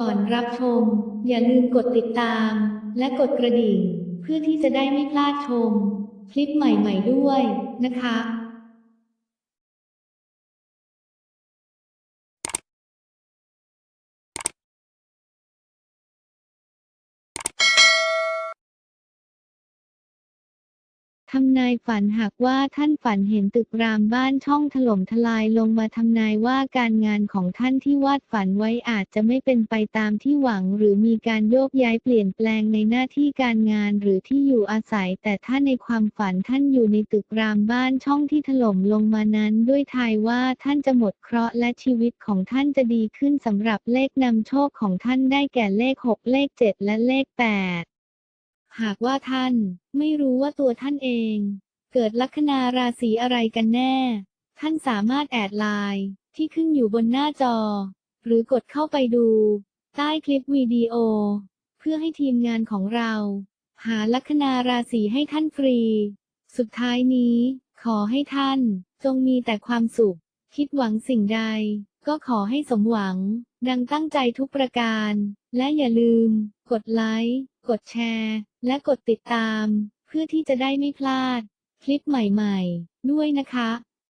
ก่อนรับชม อย่าลืมกดติดตาม และกดกระดิ่ง เพื่อที่จะได้ไม่พลาดชม คลิปใหม่ๆด้วยนะคะ ทำนายฝันหากว่าท่านฝันเห็นตึกรามบ้านช่องถล่มทลายลงมาทำนายว่าการงานของท่านที่วาดฝันไว้อาจจะไม่เป็นไปตามที่หวัง หรือมีการโยกย้ายเปลี่ยนแปลงในหน้าที่การงานหรือที่อยู่อาศัย แต่ถ้าในความฝันท่านอยู่ในตึกรามบ้านช่องที่ถล่มลงมานั้น ด้วยทายว่าท่านจะหมดเคราะห์และชีวิตของท่านจะดีขึ้นสำหรับเลขนำโชคของท่านได้แก่เลข 6 เลข 7 และเลข 8 หากว่าท่านไม่รู้ว่าตัวท่านเอง เกิดลัคนาราศีอะไรกันแน่ ท่านสามารถแอดไลน์ที่ขึ้นอยู่บนหน้าจอ หรือกดเข้าไปดู ใต้คลิปวิดีโอ เพื่อให้ทีมงานของเรา หาลัคนาราศีให้ท่านฟรี สุดท้ายนี้ ขอให้ท่านจงมีแต่ความสุข คิดหวังสิ่งใด ก็ขอให้สมหวัง ดังตั้งใจทุกประการ และอย่าลืม กดไลค์ กดแชร์ และกดติดตาม เพื่อที่จะได้ไม่พลาด คลิปใหม่ๆ ด้วยนะคะ